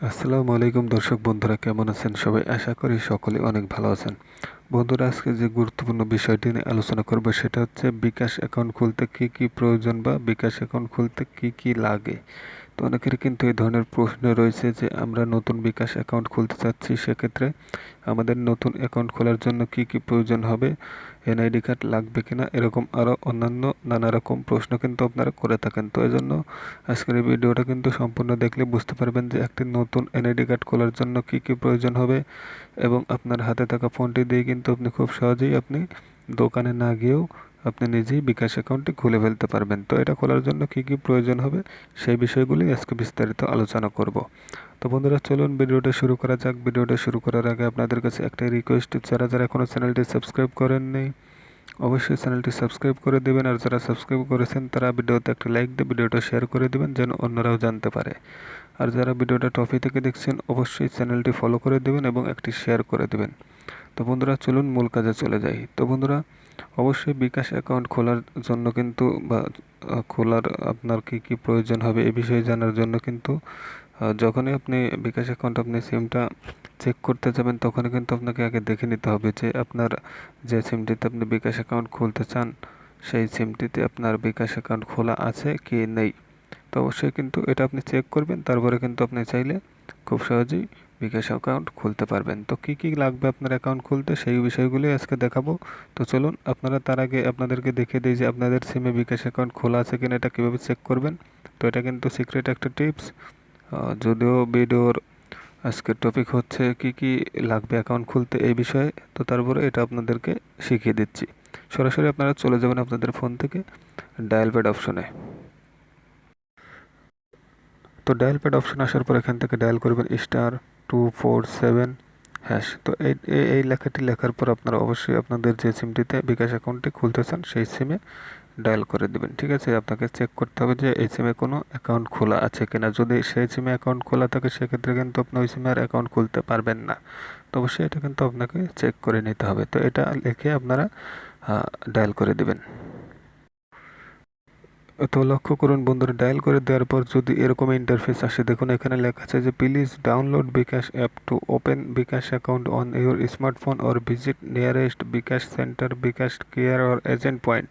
আসসালামু আলাইকুম দর্শক বন্ধুরা, কেমন আছেন সবাই? আশা করি সকলে অনেক ভালো আছেন। বন্ধুরা, আজকে যে গুরুত্বপূর্ণ বিষয়টি নিয়ে আলোচনা করব সেটা হচ্ছে বিকাশ অ্যাকাউন্ট খুলতে কি কি প্রয়োজন বা বিকাশ অ্যাকাউন্ট খুলতে কি কি লাগে? তো অনেকের কিন্তু এই ধরনের প্রশ্ন রয়েছে যে, আমরা নতুন বিকাশ অ্যাকাউন্ট খুলতে চাচ্ছি সেক্ষেত্রে আমাদের নতুন অ্যাকাউন্ট খোলার জন্য কি কি প্রয়োজন হবে? এনআইডি কার্ড লাগবে কিনা এরকম আরও অন্যান্য নানা রকম প্রশ্ন কিন্তু আপনারা করে থাকেন। তো এজন্য আজকের এই ভিডিওটা কিন্তু সম্পূর্ণ দেখলে বুঝতে পারবেন যে একটি নতুন এনআইডি কার্ড খোলার জন্য কি কি প্রয়োজন হবে এবং আপনার হাতে থাকা ফোনটি দিয়ে কিন্তু আপনি খুব সহজেই আপনি দোকানে না গিয়েও আপনি নিজেই বিকাশ অ্যাকাউন্টটি খুলে ফেলতে পারবেন। তো এটা খোলার জন্য কি কি প্রয়োজন হবে? সেই বিষয়গুলি আজকে বিস্তারিত আলোচনা করব। তো বন্ধুরা, চলুন ভিডিওটা শুরু করা যাক। ভিডিওটা শুরু করার আগে আপনাদের কাছে একটা রিকোয়েস্ট যারা যারা এখনও চ্যানেলটি সাবস্ক্রাইব করেননি, অবশ্যই চ্যানেলটি সাবস্ক্রাইব করে দেবেন। আর যারা সাবস্ক্রাইব করেছেন, তারা ভিডিওতে একটা লাইক দিয়ে ভিডিওটা শেয়ার করে দেবেন, যেন অন্যরাও জানতে পারে। আর যারা ভিডিওটা টপি থেকে দেখছেন, অবশ্যই চ্যানেলটি ফলো করে দেবেন এবং একটি শেয়ার করে দেবেন। তো বন্ধুরা, চলুন মূল কাজে চলে যাই। তো বন্ধুরা, অবশ্যই বিকাশ অ্যাকাউন্ট খোলার জন্য কিন্তু বা খোলার আপনার কি কি প্রয়োজন হবে এ বিষয়ে জানার জন্য কিন্তু যখনই আপনি বিকাশ অ্যাকাউন্ট আপনি সিমটা চেক করতে যাবেন, তখনই কিন্তু আপনাকে আগে দেখে নিতে হবে যে আপনার যে সিমটিতে আপনি বিকাশ অ্যাকাউন্ট খুলতে চান, সেই সিমটিতে আপনার বিকাশ অ্যাকাউন্ট খোলা আছে কি নেই। তো অবশ্যই কিন্তু এটা আপনি চেক করবেন, তারপরে কিন্তু আপনি চাইলে খুব সহজেই বিকাশ অ্যাকাউন্ট খুলতে পারবেন। তো কী কী লাগবে আপনার অ্যাকাউন্ট খুলতে? সেই বিষয়গুলি আজকে দেখাবো। তো চলুন, আপনারা তার আগে আপনাদেরকে দেখিয়ে দিই যে আপনাদের সিমে বিকাশ অ্যাকাউন্ট খোলা আছে কিনা, এটা কীভাবে চেক করবেন? তো এটা কিন্তু সিক্রেট একটা টিপস যদিও ভিডিওর আজকের টপিক হচ্ছে কি কি লাগবে অ্যাকাউন্ট খুলতে এই বিষয়ে, তো তারপরে এটা আপনাদেরকে শিখিয়ে দিচ্ছি। সরাসরি আপনারা চলে যাবেন আপনাদের ফোন থেকে ডায়াল প্যাড অপশনে তো ডায়াল প্যাড অপশন আসার পর এখান থেকে ডায়াল করবেন star two four seven hash তো এই এই লেখাটি লেখার পর আপনারা অবশ্যই আপনাদের যে সিমটিতে বিকাশ অ্যাকাউন্টটি খুলতে চান সেই সিমে ডায়াল করে দেবেন। ঠিক আছে, আপনাকে চেক করতে হবে যে এই সিমে কোনো অ্যাকাউন্ট খোলা আছে কিনা। যদি সেই সিমে অ্যাকাউন্ট খোলা থাকে, সেক্ষেত্রে কিন্তু আপনি ওই সিমে আর অ্যাকাউন্ট খুলতে পারবেন না। তো অবশ্যই এটা কিন্তু আপনাকে চেক করে নিতে হবে। তো এটা লিখে আপনারা ডায়াল করে দেবেন। তো লক্ষ্য করুন বন্ধুরা ডায়াল করে দেওয়ার পর যদি এরকম ইন্টারফেস আসে, দেখুন এখানে লেখা আছে যে please download bKash app to open bKash account on your smartphone or visit nearest bKash centre bKash care or agent point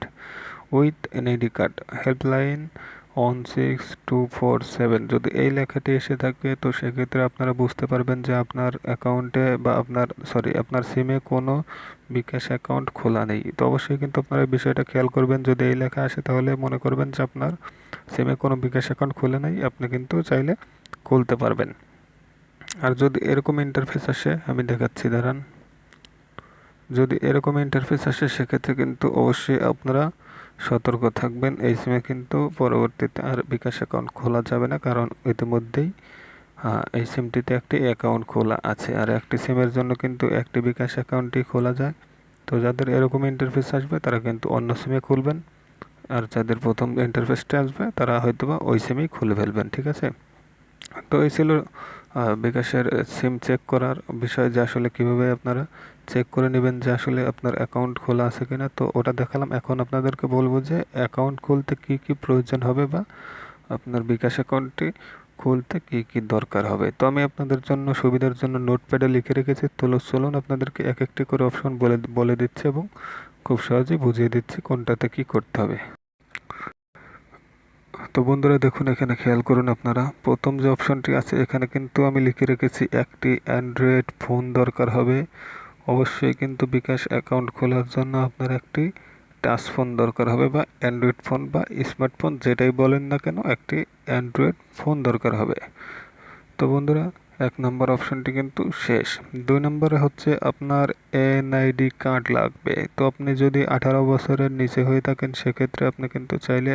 with an ID card helpline one six two four seven যদি এই লেখাটি এসে থাকে, তো সেক্ষেত্রে আপনারা বুঝতে পারবেন যে আপনার অ্যাকাউন্টে বা আপনার সরি আপনার সিমে কোনো বিকাশ অ্যাকাউন্ট খোলা নেই। তো অবশ্যই কিন্তু আপনারা বিষয়টা খেয়াল করবেন। যদি এই লেখা আসে, তাহলে মনে করবেন যে আপনার সিমে কোনো বিকাশ অ্যাকাউন্ট খোলা নাই। আপনি কিন্তু চাইলে খুলতে পারবেন। আর যদি এরকম ইন্টারফেস আসে, আমি দেখাচ্ছি, দাঁড়ান। যদি এরকম ইন্টারফেস আসে, সেক্ষেত্রে কিন্তু অবশ্যই আপনারা সতর্ক থাকবেন। এই সিমে কিন্তু পরবর্তীতে আর বিকাশ অ্যাকাউন্ট খোলা যাবে না, কারণ ইতিমধ্যেই এই সিমটিতে একটি অ্যাকাউন্ট খোলা আছে। আর একটি সিমের জন্য কিন্তু একটি বিকাশ অ্যাকাউন্টই খোলা যায়। তো যাদের এরকম ইন্টারফেস আসবে, তারা কিন্তু অন্য সিমে খুলবেন। আর যাদের প্রথম ইন্টারফেসটা আসবে, তারা হয়তোবা ওই সিমেই খুলে ফেলবেন, ঠিক আছে? তো এই ছিল বিকাশের সিম চেক করার বিষয় যে আসলে কীভাবে আপনারা চেক করে নেবেন যে আসলে আপনার অ্যাকাউন্ট খোলা আছে কিনা। তো ওটা দেখালাম। এখন আপনাদেরকে বলব যে অ্যাকাউন্ট খুলতে কি কি প্রয়োজন হবে বা আপনার বিকাশ অ্যাকাউন্টটি খুলতে কি কি দরকার হবে। তো আমি আপনাদের জন্য, সুবিধার জন্য নোটপ্যাডে লিখে রেখেছি। তোলো চলুন আপনাদেরকে এক একটি করে অপশন বলে বলে দিচ্ছি এবং খুব সহজেই বুঝিয়ে দিচ্ছি কোনটাতে কি করতে হবে। তো বন্ধুরা দেখুন, এখানে খেয়াল করুন আপনারা। প্রথম যে অপশনটি আছে, এখানে কিন্তু আমি লিখে রেখেছি একটি অ্যান্ড্রয়েড ফোন দরকার হবে। অবশ্যই কিন্তু বিকাশ অ্যাকাউন্ট খোলার জন্য আপনার একটি টাচ ফোন দরকার হবে বা অ্যান্ড্রয়েড ফোন বা স্মার্টফোন, যেটাই বলেন না কেন, একটি অ্যান্ড্রয়েড ফোন দরকার হবে। তো বন্ধুরা, এক নম্বর অপশনটি কিন্তু শেষ। দুই নম্বরে হচ্ছে আপনার এনআইডি কার্ড লাগবে। তো আপনি যদি আঠারো বছরের নিচে হয়ে থাকেন, সেক্ষেত্রে আপনি কিন্তু চাইলে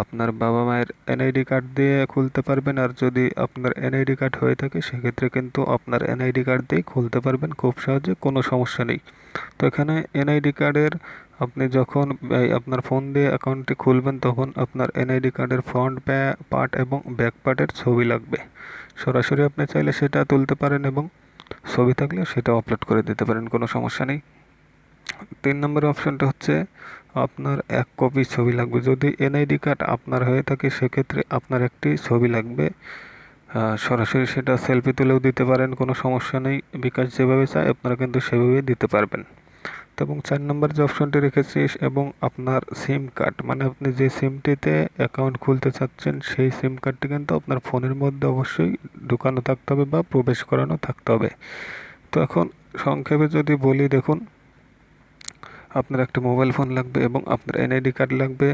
আপনার বাবা মায়ের এনআইডি কার্ড দিয়ে খুলতে পারবেন। আর যদি আপনার এনআইডি কার্ড হয়ে থাকে, সেক্ষেত্রে কিন্তু আপনার এনআইডি কার্ড দিয়েই খুলতে পারবেন খুব সহজে, কোনো সমস্যা নেই। তো এখানে এনআইডি কার্ডের আপনি যখন আপনার ফোন দিয়ে অ্যাকাউন্টটি খুলবেন, তখন আপনার এনআইডি কার্ডের ফ্রন্ট পার্ট এবং ব্যাক পার্টের ছবি লাগবে। সরাসরি আপনি চাইলে সেটা তুলতে পারেন এবং ছবি থাকলে সেটা আপলোড করে দিতে পারেন, কোনো সমস্যা নেই। তিন নম্বর অপশানটা হচ্ছে আপনার এক কপি ছবি লাগবে। যদি এনআইডি কার্ড আপনার হয়ে থাকে, সেক্ষেত্রে আপনার একটি ছবি লাগবে। সরাসরি সেটা সেলফি তুলেও দিতে পারেন, কোনো সমস্যা নেই। বিকাশ যেভাবে চায়, আপনারা কিন্তু সেভাবেই দিতে পারবেন। এবং চার নম্বর যে অপশনটি রেখেছি এবং আপনার সিম কার্ড মানে আপনি যে সিমটিতে অ্যাকাউন্ট খুলতে চাচ্ছেন, সেই সিম কার্ডটি কিন্তু আপনার ফোনের মধ্যে অবশ্যই ঢুকানো থাকতে হবে বা প্রবেশ করানো থাকতে হবে। তো এখন সংক্ষেপে যদি বলি, দেখুন, আপনার একটা মোবাইল ফোন লাগবে এবং আপনার এনআইডি কার্ড লাগবে।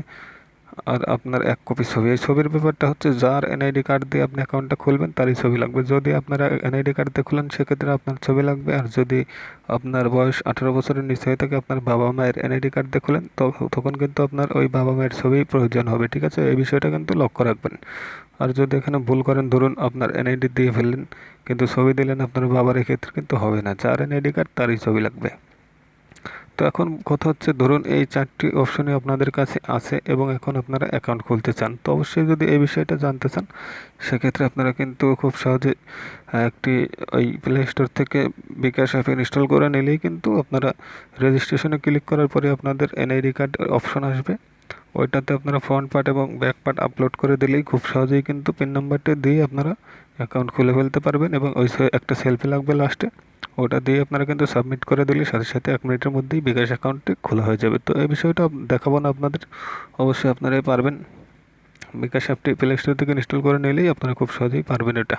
আর আপনার এক কপি ছবি। এই ছবির ব্যাপারটা হচ্ছে, যার এনআইডি কার্ড দিয়ে আপনি অ্যাকাউন্টটা খুলবেন, তারই ছবি লাগবে। যদি আপনারা এনআইডি কার্ড দিয়ে খুলেন, সেক্ষেত্রে আপনার ছবি লাগবে। আর যদি আপনার বয়স আঠারো বছরের নিচে হয়ে থাকে, আপনার বাবা মায়ের এনআইডি কার্ড দিয়ে খুলেন তখন কিন্তু আপনার ওই বাবা মায়ের ছবি প্রয়োজন হবে, ঠিক আছে? এই বিষয়টা কিন্তু লক্ষ্য রাখবেন। আর যদি এখানে ভুল করেন, ধরুন আপনার এনআইডি দিয়ে ফেললেন, কিন্তু ছবি দিলেন আপনার বাবার, এক্ষেত্রে কিন্তু হবে না। যার এনআইডি কার্ড তারই ছবি লাগবে। তো এখন কথা হচ্ছে, ধরুন এই চারটি অপশনই আপনাদের কাছে আছে এবং এখন আপনারা অ্যাকাউন্ট খুলতে চান। তো অবশ্যই যদি এই বিষয়টা জানতে চান, সেক্ষেত্রে আপনারা কিন্তু খুব সহজে একটি ওই প্লে স্টোর থেকে বিকাশ অ্যাপ ইনস্টল করে নিলেই কিন্তু আপনারা রেজিস্ট্রেশনে ক্লিক করার পরে আপনাদের এনআইডি কার্ড অপশন আসবে। ওইটাতে আপনারা ফ্রন্ট পার্ট এবং ব্যাক পার্ট আপলোড করে দিলেই খুব সহজেই কিন্তু পিন নাম্বারটি দিয়ে আপনারা অ্যাকাউন্ট খুলে ফেলতে পারবেন এবং ওই একটা সেলফি লাগবে লাস্টে ওটা দিয়ে আপনারা কিন্তু সাবমিট করে দিলে সাথে সাথে এক মিনিটের মধ্যেই বিকাশ অ্যাকাউন্টটি খোলা হয়ে যাবে। তো এই বিষয়টা দেখাবো না আপনাদের, অবশ্যই আপনারাই পারবেন। বিকাশ অ্যাপটি প্লে স্টোর থেকে ইনস্টল করে নিলেই আপনারা খুব সহজেই পারবেন এটা।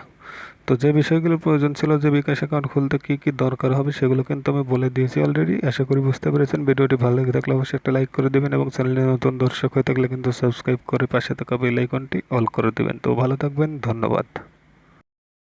তো যে বিষয়গুলো প্রয়োজন ছিল যে বিকাশ অ্যাকাউন্ট খুলতে কী কী দরকার হবে সেগুলো কিন্তু আমি বলে দিয়েছি অলরেডি আশা করি বুঝতে পেরেছেন। ভিডিওটি ভালো লেগে থাকলে অবশ্যই একটা লাইক করে দেবেন এবং চ্যানেলে নতুন দর্শক হয়ে থাকলে কিন্তু সাবস্ক্রাইব করে পাশে থাকা বেল আইকনটি অল করে দেবেন। তো ভালো থাকবেন, ধন্যবাদ।